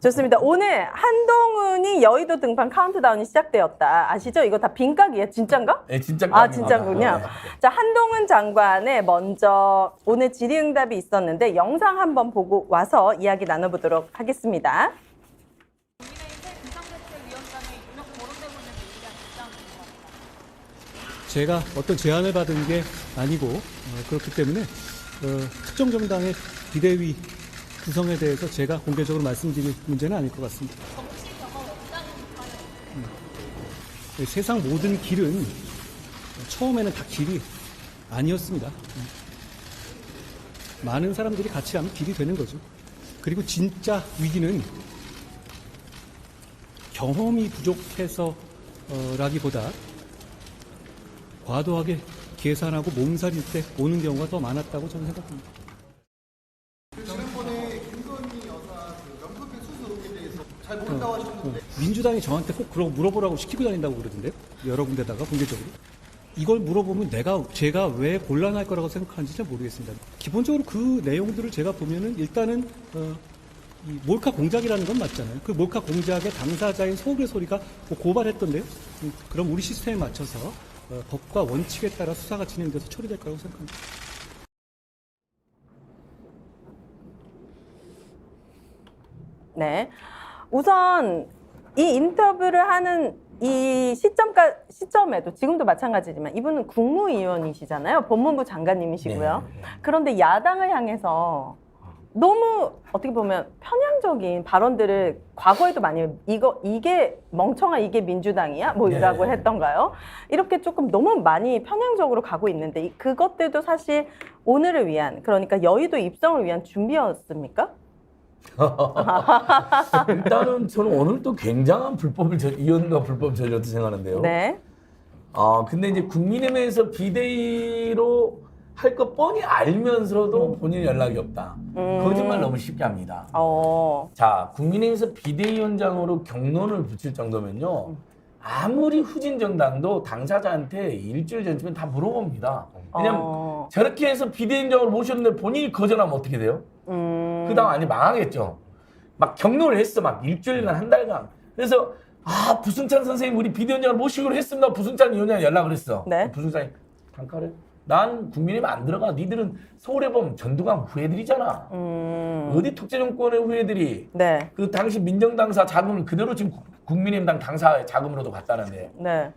좋습니다. 오늘 한동훈이 여의도 등판 카운트다운이 시작되었다. 아시죠? 이거 다 빈각이에요. 진짠가? 네, 진짜 아. 진짜군요. 네. 자, 한동훈 장관의 먼저 오늘 질의응답이 있었는데 영상 한번 보고 와서 이야기 나눠보도록 하겠습니다. 제가 어떤 제안을 받은 게 아니고 어, 그렇기 때문에 어, 특정 정당의 비대위 구성에 대해서 제가 공개적으로 말씀드릴 문제는 아닐 것 같습니다. 네, 세상 모든 길은 처음에는 다 길이 아니었습니다. 음. 많은 사람들이 같이 하면 길이 되는 거죠. 그리고 진짜 위기는 경험이 부족해서 어, 라기보다 과도하게 계산하고 몸살일 때 오는 경우가 더 많았다고 저는 생각합니다. 어, 민주당이 저한테 꼭 그러고 물어보라고 시키고 다닌다고 그러던데요. 여러 군데다가 공개적으로. 이걸 물어보면 내가 제가 왜 곤란할 거라고 생각하는지 잘 모르겠습니다. 기본적으로 그 내용들을 제가 보면은 일단은 어, 이 몰카 공작이라는 건 맞잖아요. 그 몰카 공작의 당사자인 서울의 소리가 뭐 고발했던데요. 음, 그럼 우리 시스템에 맞춰서 어, 법과 원칙에 따라 수사가 진행돼서 처리될 거라고 생각합니다. 네. 우선 이 인터뷰를 하는 이 시점까 시점에도 지금도 마찬가지지만 이분은 국무위원이시잖아요. 법무부 장관님이시고요. 네, 네. 그런데 야당을 향해서 너무 어떻게 보면 편향적인 발언들을 과거에도 많이 이거 이게 멍청한 이게 민주당이야 뭐라고 네. 했던가요? 이렇게 조금 너무 많이 편향적으로 가고 있는데 이- 그것들도 사실 오늘을 위한 그러니까 여의도 입성을 위한 준비였습니까? 일단은 저는 오늘 또 굉장한 불법을 저, 이혼과 불법 저질렀다 생각하는데요. 네. 아 근데 이제 국민의힘에서 비대위로 할 것 뻔히 알면서도 본인 연락이 없다. 음. 거짓말 너무 쉽게 합니다. 어. 자 국민의힘에서 비대위원장으로 경론을 붙일 정도면요. 아무리 후진 정당도 당사자한테 일주일 전쯤에 다 물어봅니다. 왜냐면 어. 저렇게 해서 비대위원장으로 모셨는데 본인이 거절하면 어떻게 돼요? 음. 그 다음 아니 망하겠죠. 막 격려를 했어. 막 일주일간 한 달간. 그래서 아 부승찬 선생님 우리 비대위원장을 모시기로 했습니다. 부승찬 위원장 연락을 했어. 네. 부승찬이 단가를 난 국민의힘 안 들어가. 니들은 보면 전두광 후예들이잖아. 음. 어디 특재 정권의 후예들이 네. 그 당시 민정당사 자금을 그대로 지금 국- 국민의힘당 당사 자금으로도 갔다는데 네.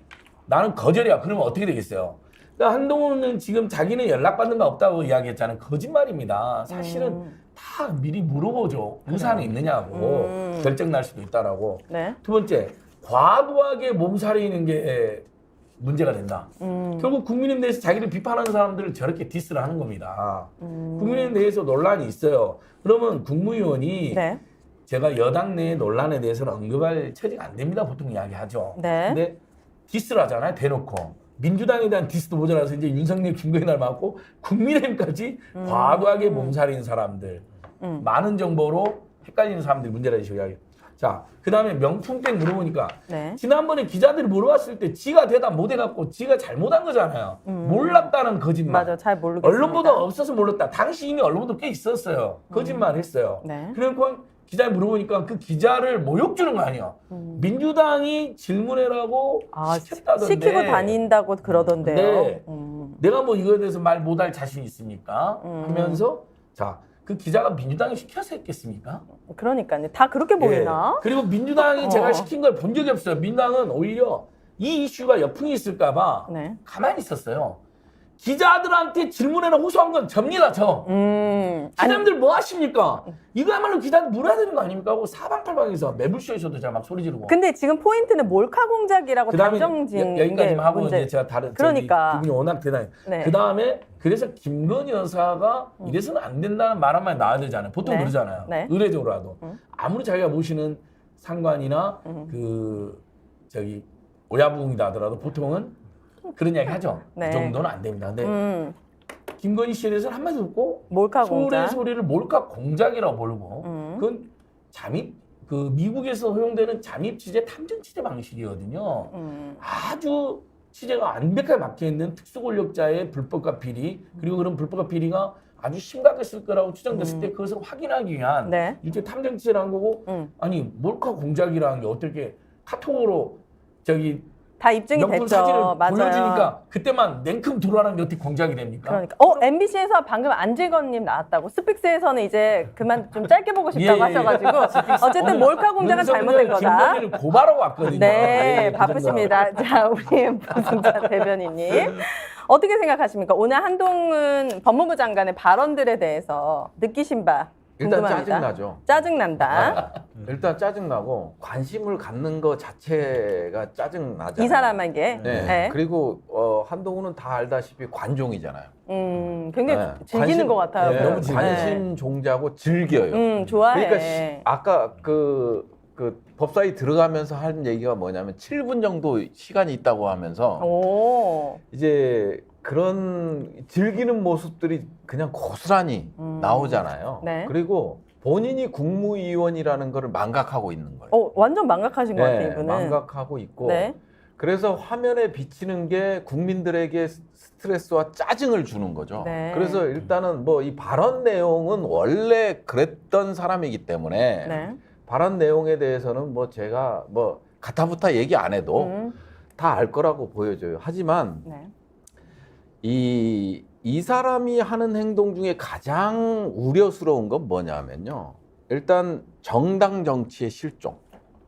나는 거절이야. 그러면 어떻게 되겠어요? 그러니까 한동훈은 지금 자기는 연락받는 거 없다고 이야기했잖아요. 거짓말입니다. 사실은 음. 다 미리 물어보죠. 의사는 있느냐고 음. 결정 날 수도 있다라고. 네. 두 번째, 과도하게 몸살이는 게 문제가 된다. 음. 결국 국민의힘 내에서 자기를 비판하는 사람들을 저렇게 디스를 하는 겁니다. 음. 국민의힘 내에서 논란이 있어요. 그러면 국무위원이 네. 제가 여당 내 논란에 대해서는 언급할 처지가 안 됩니다. 보통 이야기하죠. 네. 근데 디스를 하잖아요. 대놓고. 민주당에 대한 디스도 모자라서 이제 윤석열, 김건희날 맞고 국민의힘까지 과도하게 몸살인 사람들, 음. 많은 정보로 헷갈리는 사람들이 문제라 이야기. 자, 그 다음에 명품백 물어보니까 네. 지난번에 기자들이 물어봤을 때 지가 대답 못 해갖고 지가 잘못한 거잖아요. 몰랐다는 거짓말. 음. 맞아. 잘 모르겠습니다. 언론 보도 없어서 몰랐다. 당시 이미 언론 보도 꽤 있었어요. 거짓말 했어요. 네. 그러니까 기자 물어보니까 그 기자를 모욕 주는 거 아니야. 민주당이 질문해라고 음. 아, 시켰다던데. 시키고 다닌다고 그러던데요. 네. 음. 내가 뭐 이거에 대해서 말 못할 자신 있습니까? 음. 하면서 자, 그 기자가 민주당이 시켜서 했겠습니까? 그러니까요. 다 그렇게 보이나? 예. 그리고 민주당이 어. 제가 시킨 걸 본 적이 없어요. 민주당은 오히려 이 이슈가 역풍이 있을까봐 네. 가만히 있었어요. 기자들한테 질문해라 호소한 건 접니다, 저. 음. 기자님들 뭐 하십니까? 이거야말로 기자들 물어야 되는 거 아닙니까? 하고 사방팔방에서 매불쇼에서도 제가 막 소리 지르고. 근데 지금 포인트는 몰카 공작이라고 그다음에 단정진 여- 여기까지만 게 하고 문제. 이제 제가 다른 그러니까. 그분이 워낙 대단해. 네. 그 다음에 그래서 김건희 여사가 이래서는 안 된다는 말 한마디 나와야 되잖아요. 보통 네. 그러잖아요. 네. 의례적으로라도 음. 아무리 자기가 모시는 상관이나 음. 그 저기 오야부흥이다 하더라도 보통은 그런 이야기 하죠. 네. 그 정도는 안 됩니다. 근데 음. 김건희 씨에 대해서는 한마디 없고 몰카 소리의 공작. 소리를 몰카 공작이라고 부르고 음. 그건 잠입 그 미국에서 허용되는 잠입 취재 탐정 취재 방식이거든요. 음. 아주 취재가 완벽하게 막혀 있는 특수 권력자의 불법과 비리 그리고 그런 불법과 비리가 아주 심각했을 거라고 추정됐을 때 그것을 확인하기 위한 음. 네. 일종의 탐정 취재를 한 거고 음. 아니 몰카 공작이라는 게 어떻게 카톡으로 저기 다 입증이 명품 됐죠. 사진을 맞아요. 보여주니까 그때만 냉큼 들어가는 게 어떻게 공작이 됩니까? 그러니까 어 MBC에서 방금 안재건님 나왔다고 스픽스에서는 이제 그만 좀 짧게 보고 싶다고 예, 예, 예. 하셔가지고 어쨌든 몰카 공작은 잘못된 거다. 김건희를 고발하고 왔거든요. 네, 예, 바쁘십니다. 자, 우리 부승자 대변인님. 어떻게 생각하십니까? 오늘 한동훈 법무부 장관의 발언들에 대해서 느끼신 바 일단 궁금합니다. 짜증나죠. 짜증난다. 일단 짜증나고 관심을 갖는 거 자체가 짜증나죠. 이 사람에게. 네. 네. 그리고 어, 한동훈은 다 알다시피 관종이잖아요. 음, 굉장히 네. 즐기는 관심- 것 같아요. 네, 너무 즐겨요. 관심 종자고 즐겨요. 음, 좋아해. 그러니까 시- 아까 그, 그 법사위 들어가면서 한 얘기가 뭐냐면 7분 정도 시간이 있다고 하면서 오. 이제 그런 즐기는 모습들이 그냥 고스란히 음. 나오잖아요. 네. 그리고 본인이 국무위원이라는 거를 망각하고 있는 거예요. 어, 완전 망각하신 것 같아요, 네, 이분은. 망각하고 있고 네. 그래서 화면에 비치는 게 국민들에게 스트레스와 짜증을 주는 거죠. 네. 그래서 일단은 뭐 이 발언 내용은 원래 그랬던 사람이기 때문에 네. 발언 내용에 대해서는 뭐 제가 뭐 가타부타 얘기 안 해도 음, 다알 거라고 보여져요. 하지만 네. 이, 이 사람이 하는 행동 중에 가장 우려스러운 건 뭐냐면요. 일단 정당 정치의 실종.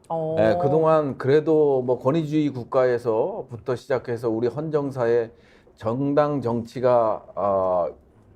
어. 예, 그동안 그래도 뭐 권위주의 국가에서부터 시작해서 우리 헌정사의 정당 정치가 어,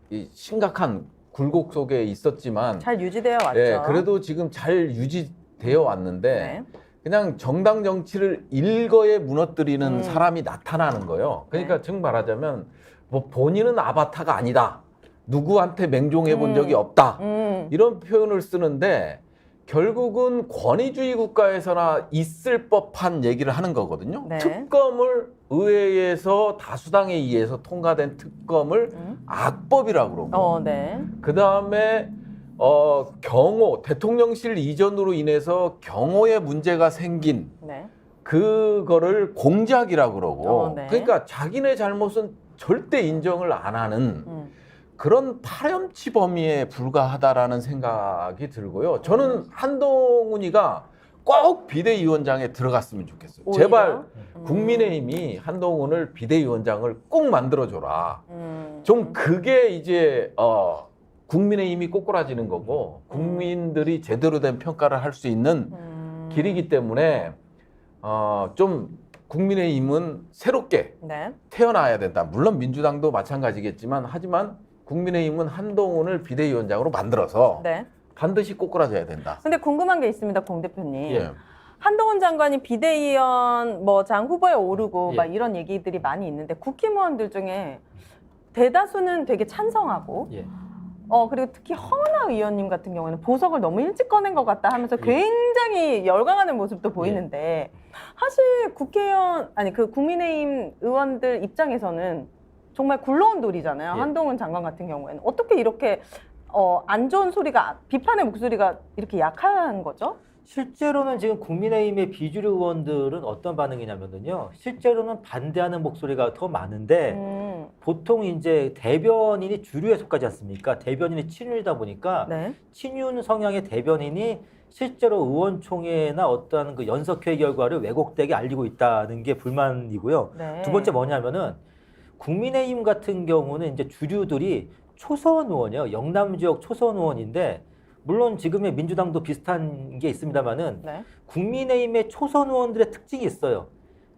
이 심각한 굴곡 속에 있었지만 잘 유지되어 왔죠. 예, 그래도 지금 잘 유지되어 왔는데 네. 그냥 정당 정치를 일거에 무너뜨리는 음. 사람이 나타나는 거예요. 그러니까 네. 즉 말하자면 뭐 본인은 아바타가 아니다. 누구한테 맹종해 본 음. 적이 없다. 음. 이런 표현을 쓰는데 결국은 권위주의 국가에서나 있을 법한 얘기를 하는 거거든요. 네. 특검을 의회에서 다수당에 의해서 통과된 특검을 음. 악법이라고 그러고 어, 네. 그 다음에 어, 경호 대통령실 이전으로 인해서 경호에 문제가 생긴 네. 그거를 공작이라고 그러고 어, 네. 그러니까 자기네 잘못은 절대 인정을 안 하는 음. 그런 파렴치 범위에 불과하다라는 생각이 들고요. 저는 한동훈이가 꼭 비대위원장에 들어갔으면 좋겠어요. 오히려? 제발 음. 국민의힘이 한동훈을 비대위원장을 꼭 만들어줘라. 음. 좀 그게 이제 어 국민의 힘이 꼬꾸라지는 거고 국민들이 제대로 된 평가를 할 수 있는 음. 길이기 때문에 어 좀 국민의 힘은 새롭게 네. 태어나야 된다. 물론 민주당도 마찬가지겠지만 하지만 국민의 힘은 한동훈을 비대위원장으로 만들어서 네. 반드시 꼬꾸라져야 된다. 근데 궁금한 게 있습니다, 공 대표님. 예. 한동훈 장관이 비대위원 뭐 장 후보에 오르고 예. 막 이런 얘기들이 많이 있는데 국힘의원들 중에 대다수는 되게 찬성하고 예. 어 그리고 특히 허은하 의원님 같은 경우는 보석을 너무 일찍 꺼낸 것 같다 하면서 예. 굉장히 열광하는 모습도 보이는데 사실 국회의원 아니 그 국민의힘 의원들 입장에서는 정말 굴러온 돌이잖아요 예. 한동훈 장관 같은 경우에는 어떻게 이렇게 어, 안 좋은 소리가 비판의 목소리가 이렇게 약한 거죠? 실제로는 지금 국민의힘의 비주류 의원들은 어떤 반응이냐면요. 실제로는 반대하는 목소리가 더 많은데 음, 보통 이제 대변인이 주류에 속하지 않습니까? 대변인이 친윤이다 보니까 네. 친윤 성향의 대변인이 실제로 의원총회나 어떠한 그 연석회 결과를 왜곡되게 알리고 있다는 게 불만이고요. 네. 두 번째 뭐냐면은 국민의힘 같은 경우는 이제 주류들이 초선 의원이요. 영남 지역 초선 의원인데 물론 지금의 민주당도 비슷한 게 있습니다만은 네. 국민의힘의 초선 의원들의 특징이 있어요.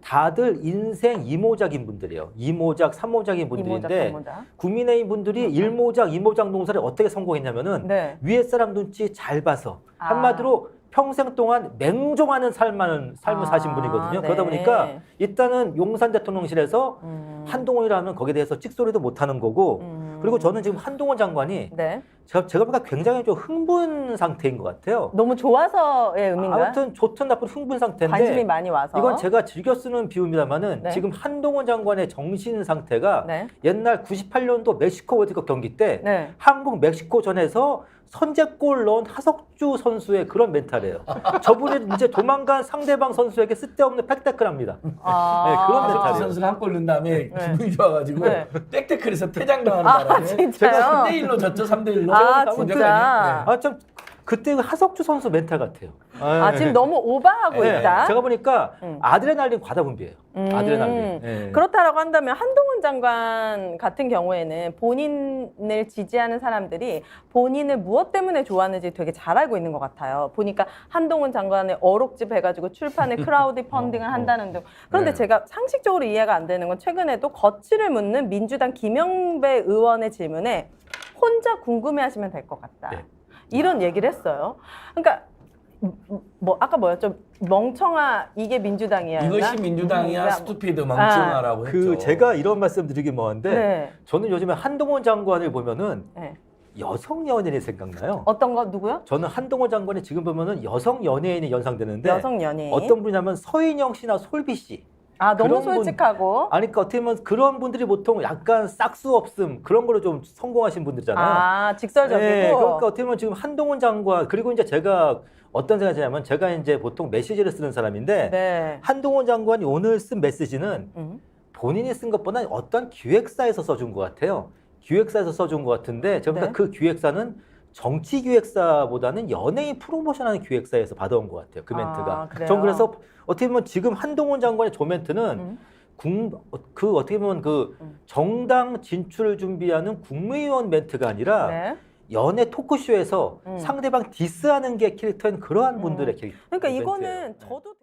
다들 인생 이모작인 분들이에요. 이모작, 삼모작인 이모작, 분들인데 삼모작. 국민의힘 분들이 일모작, 이모작 농사를 어떻게 성공했냐면은 네. 위에 사람 눈치 잘 봐서 아. 한마디로 평생 동안 맹종하는 삶을 삶을 아, 사신 분이거든요. 네. 그러다 보니까 일단은 용산 대통령실에서 음. 한동훈이라면 거기에 대해서 찍소리도 못 하는 거고 음. 그리고 저는 지금 한동훈 장관이 네. 제가 제가 보니까 굉장히 좀 흥분 상태인 것 같아요. 너무 좋아서의 의미인가요? 아무튼 좋든 나쁜 흥분 상태인데 관심이 많이 와서. 이건 제가 즐겨 쓰는 비유입니다만은 네. 지금 한동훈 장관의 정신 상태가 네. 옛날 98년도 멕시코 월드컵 경기 때 네. 한국 멕시코전에서 선제골 넣은 하석주 선수의 그런 멘탈이에요. 저분이 이제 도망간 상대방 선수에게 쓸데없는 백태클합니다. 아. 네, 그런 하석주 멘탈이에요. 선수가 한골 넣은 다음에 네. 기분이 좋아가지고 네. 백태클에서 퇴장당하는 아, 바람에 진짜요? 제가 3대 1로 졌죠 3대 1로. 아, 진짜? 아참 그때 그 하석주 선수 멘탈 같아요. 아, 지금 너무 오버하고 네, 있다. 제가 보니까 음. 아드레날린 과다 분비예요. 음. 아드레날린. 네. 그렇다라고 한다면 한동훈 장관 같은 경우에는 본인을 지지하는 사람들이 본인을 무엇 때문에 좋아하는지 되게 잘 알고 있는 것 같아요. 보니까 한동훈 장관의 어록집 해가지고 출판에 크라우드 펀딩을 어, 어. 한다는 등. 그런데 네. 제가 상식적으로 이해가 안 되는 건 최근에도 거취를 묻는 민주당 김영배 의원의 질문에 혼자 궁금해하시면 될 것 같다. 네. 이런 얘기를 했어요. 그러니까 뭐 아까 뭐였죠? 멍청아 이게 민주당이야. 이것이 민주당이야 음, 스투피드 멍청하라고 했죠. 그 제가 이런 말씀 드리기 뭐한데 네. 저는 요즘에 한동훈 장관을 보면은 네. 여성 연예인이 생각나요. 어떤 거 누구요? 저는 한동훈 장관이 지금 보면은 여성 연예인이 연상되는데 여성 연예인. 어떤 분이냐면 서인영 씨나 솔비 씨. 아 너무 그런 분- 솔직하고. 아니 그러니까 어떻게 보면 그런 분들이 보통 약간 싹수 없음 그런 걸로 좀 성공하신 분들이잖아요. 아 직설적이고. 네, 그러니까 어떻게 보면 지금 한동훈 장관 그리고 이제 제가 어떤 생각이 드냐면 제가 이제 보통 메시지를 쓰는 사람인데 네. 한동훈 장관이 오늘 쓴 메시지는 음. 본인이 쓴 것보다 어떤 기획사에서 써준 것 같아요. 기획사에서 써준 것 같은데 제가 네. 그 기획사는 정치 기획사보다는 연예인 프로모션하는 기획사에서 받아온 것 같아요. 그 아, 멘트가. 그래요? 전 그래서 어떻게 보면 지금 한동훈 장관의 저 멘트는 음. 국, 그 어떻게 보면 그 음. 정당 진출을 준비하는 국무위원 멘트가 아니라 네. 연애 토크쇼에서 음. 상대방 디스하는 게 캐릭터인 그러한 음. 분들의 캐릭터. 그러니까 멘트예요. 이거는 네. 저도.